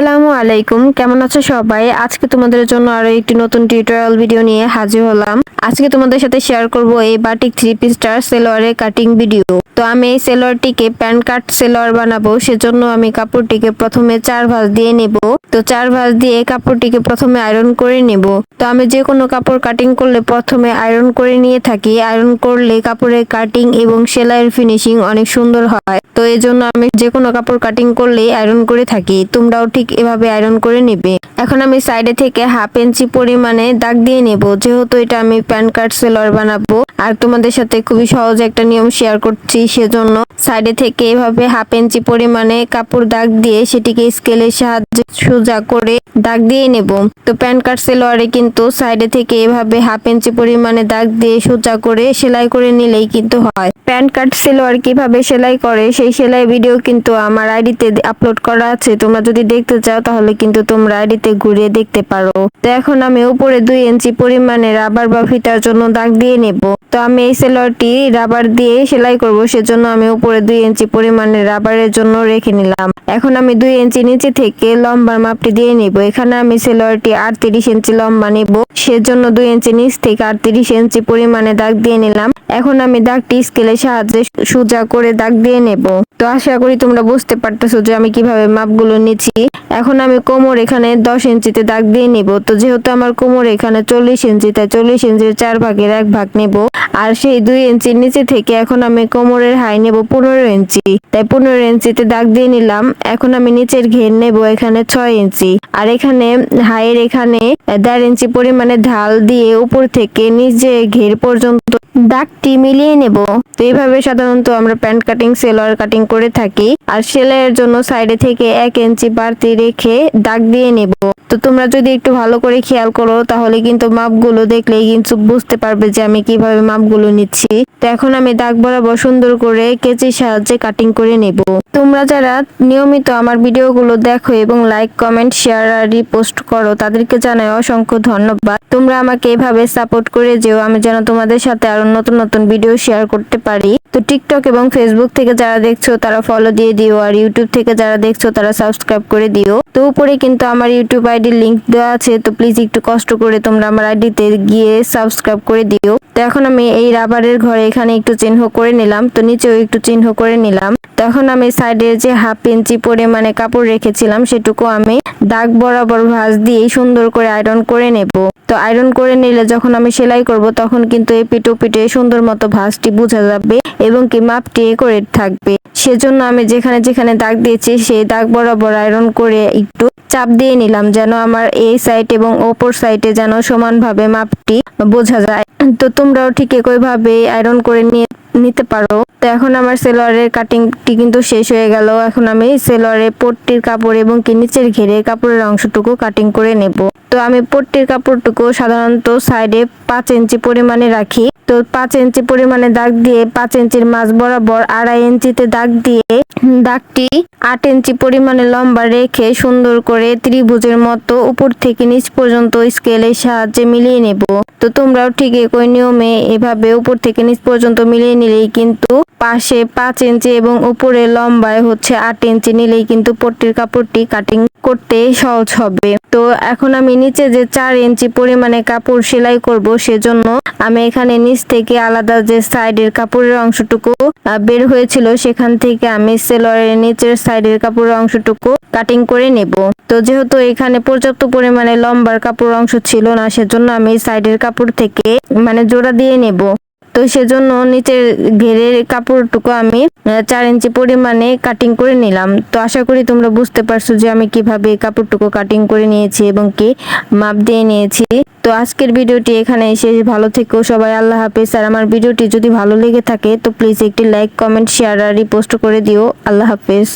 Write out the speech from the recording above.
আসসালামু আলাইকুম। কেমন আছো সবাই? আজকে তোমাদের জন্য আরও একটি নতুন টিউটোরিয়াল ভিডিও নিয়ে হাজির হলাম। আজকে তোমাদের সাথে শেয়ার করব এই বাটিক থ্রি পিসটার সেলোয়ারের কাটিং ভিডিও তো আমি এই সেলোয়ারটিকে প্যান কাট সেলোয়ার বানাবো, সেজন্য আমি কাপড়টিকে প্রথমে চার ভাঁজ দিয়ে নেব। তো চার ভাঁজ দিয়ে কাপড়টিকে প্রথমে আয়রন করে নেব। তো আমি যে কোনো কাপড় কাটিং করলে প্রথমে আয়রন করে নিয়ে থাকি। আয়রন করলে কাপড়ের কাটিং এবং সেলাইয়ের ফিনিশিং অনেক সুন্দর হয়। তো এই জন্য আমি যে কোনো কাপড় কাটিং করলেই আয়রন করে থাকি। তোমরাও ঠিক এভাবে আয়রন করে নেবে। এখন আমি সাইডে থেকে হাফ ইঞ্চি পরিমাণে দাগ দিয়ে নেব। যেহেতু এটা আমি প্যান কার্ড সেলোয়ার বানাবো। আর তোমাদের সাথে খুবই সহজ একটা নিয়ম শেয়ার করছি সেজন্য সাইডে থেকে এভাবে হাফ ইঞ্চি পরিমাণে কাপড় দাগ দিয়ে সেটিকে স্কেলের সাহায্যে সোজা করে দাগ দিয়ে নেব। তো প্যান কার্ড সেলোয়ারে কিন্তু সাইডে থেকে এভাবে হাফ ইঞ্চি পরিমাণে দাগ দিয়ে সোজা করে সেলাই করে নিলেই কিন্তু হয়। প্যান কার্ড সেলোয়ার কীভাবে সেলাই করে সেই সেলাই ভিডিও কিন্তু আমার আইডিতে আপলোড করা আছে। তোমরা যদি দেখতে চাও তাহলে কিন্তু তোমরা আইডিতে ঘুরে দেখতে পারো। তো এখন আমি উপরে দুই ইঞ্চি পরিমাণে রাবার বা ফিতার জন্য দাগ দিয়ে নেব। তো আমি এই সেলোয়ারটি রাবার দিয়ে সেলাই করব সেজন্য আমি উপরে দুই ইঞ্চি পরিমাণে রাবারের জন্য রেখে নিলাম। এখন আমি দুই ইঞ্চি নিচে থেকে লম্বার মাপটি দিয়ে নিব। এখানে আমি সেলোয়ারটি আটত্রিশ ইঞ্চি লম্বা নিব। সেজন্য দুই ইঞ্চি নিচ থেকে আটত্রিশ ইঞ্চি পরিমাণে দাগ দিয়ে নিলাম। এখন আমি দাগটি স্কেলের সাহায্যে সোজা করে দাগ দিয়ে নেব। তো আশা করি তোমরা বুঝতে পারতেছো যে আমি কীভাবে মাপগুলো নিচ্ছি। এখন আমি কোমর এখানে দশ ইঞ্চিতে দাগ দিয়ে নিব। তো যেহেতু আমার কোমর এখানে চল্লিশ ইঞ্চি, তাই চল্লিশ ইঞ্চির চার ভাগের এক ভাগ নেব। আর সেই দুই ইঞ্চির নিচে থেকে এখন আমি কোমরের হাই নেব পনেরো ইঞ্চি। তাই পনেরো ইঞ্চিতে দাগ দিয়ে নিলাম। এখন আমি নিচের ঘের নেব এখানে ছয় ইঞ্চি। আর এখানে হাইয়ের এখানে দেড় ইঞ্চি পরিমাণে ঢাল দিয়ে উপর থেকে নিচে ঘের পর্যন্ত দাগটি মিলিয়ে নেব। তো এইভাবে সাধারণত আমরা প্যান্ট কাটিং, সেলোয়ার কাটিং করে থাকি। আর সেলাইয়ের জন্য সাইডে থেকে এক ইঞ্চি বাড়তি রেখে দাগ দিয়ে নেব। তো তোমরা যদি একটু ভালো করে খেয়াল করো, তাহলে কিন্তু মাপগুলো দেখলেই কিন্তু বুঝতে পারবে যে আমি কীভাবে মাপগুলো নিচ্ছি। তো এখন আমি দাগ বরাবর সুন্দর করে কেচির সাহায্যে কাটিং করে নেব। তোমরা যারা নিয়মিত আমার ভিডিওগুলো দেখো এবং লাইক কমেন্ট শেয়ার আর রিপোস্ট করো, তাদেরকে জানাই অসংখ্য ধন্যবাদ। তোমরা আমাকে এভাবে সাপোর্ট করে যেও, আমি যেন তোমাদের সাথে আরও নতুন নতুন ভিডিও শেয়ার করতে পারি। তো টিকটক এবং ফেসবুক থেকে যারা দেখছ, তারা ফলো দিয়ে দিও, আর ইউটিউব থেকে যারা দেখছ, তারা সাবস্ক্রাইব করে দিও। তো উপরে কিন্তু আমার ইউটিউব আইডির লিংক দেওয়া আছে, তো প্লিজ একটু কষ্ট করে তোমরা আমার আইডিতে গিয়ে সাবস্ক্রাইব করে দিও। তো এখন আমি এই রাবারের ঘরে এখানে একটু চিহ্ন করে নিলাম, তো নিচেও একটু চিহ্ন করে নিলাম। তখন আমি সাইডের যে হাফ ইঞ্চি পরিমাণে কাপড় রেখেছিলাম, সেটুকু আমি দাগ বরাবর ভাঁজ দিয়ে সুন্দর করে আয়রন করে নেব। তো আয়রন করে নিলে যখন আমি সেলাই করব, তখন কিন্তু এই পিটো পিটে সুন্দর মতো ভাঁজটি বোঝা যাবে এবং কি মাপটি করে থাকবে। সেজন্য আমি যেখানে যেখানে দাগ দিয়েছি, সেই দাগ বরাবর আয়রন করে একটু চাপ দিয়ে নিলাম যেন আমার এই সাইড এবং ওপর সাইডে যেন সমানভাবে মাপটি বোঝা যায়। তো তোমরাও ঠিক একইভাবে আয়রন করে নিয়ে নিতে পারো। তো এখন আমার সেলোয়ারের কাটিংটি কিন্তু শেষ হয়ে গেল। এখন আমি সেলোয়ারের পট্টির কাপড় এবং কি নিচের ঘেরে কাপড়ের অংশটুকু কাটিং করে নেব। তো আমি পট্টির কাপড়টুকু সাধারণত সাইডে পাঁচ ইঞ্চি পরিমাণে রাখি। তো পাঁচ ইঞ্চি পরিমাণে দাগ দিয়ে পাঁচ ইঞ্চির মাঝ বরাবর আড়াই ইঞ্চিতে দাগ দিয়ে দাগটি আট ইঞ্চি পরিমাণে লম্বা রেখে সুন্দর করে ত্রিভুজের মতো উপর থেকে নিচ পর্যন্ত স্কেলের সাহায্যে মিলিয়ে নেব। তো তোমরাও ঠিক একই নিয়মে এভাবে উপর থেকে নিচ পর্যন্ত মিলিয়ে নিলেই কিন্তু পাশে পাঁচ ইঞ্চি এবং উপরে লম্বায় হচ্ছে আট ইঞ্চি নিলেই কিন্তু পট্টির কাপড়টি কাটিং করতে সহজ হবে। তো এখন আমি নিচে যে চার ইঞ্চি পরিমাণে কাপড় সেলাই করব সেজন্য আমি এখানে নিচ থেকে আলাদা যে সাইডের কাপড়ের অংশটুকু বের হয়েছিল, সেখান থেকে আমি সেলোয়ারের নিচের সাইডের কাপড়ের অংশটুকু কাটিং করে নেব। তো যেহেতু এখানে পর্যাপ্ত পরিমাণে লম্বার কাপড় অংশ ছিল না, সেজন্য আমি সাইডের কাপড় থেকে মানে জোড়া দিয়ে নেব। তো সেজন্য নিচের ঘেরের কাপড়টুকু আমি চার ইঞ্চি পরিমাণে কাটিং করে নিলাম। তো আশা করি তোমরা বুঝতে পারছ যে আমি কীভাবে কাপড়টুকু কাটিং করে নিয়েছি এবং কি মাপ দিয়ে নিয়েছি। তো আজকের ভিডিওটি এখানে এসে ভালো থেকো সবাই, আল্লাহ হাফেজ। আর আমার ভিডিওটি যদি ভালো লেগে থাকে, তো প্লিজ একটি লাইক কমেন্ট শেয়ার আর রিপোস্ট করে দিও। আল্লাহ হাফেজ।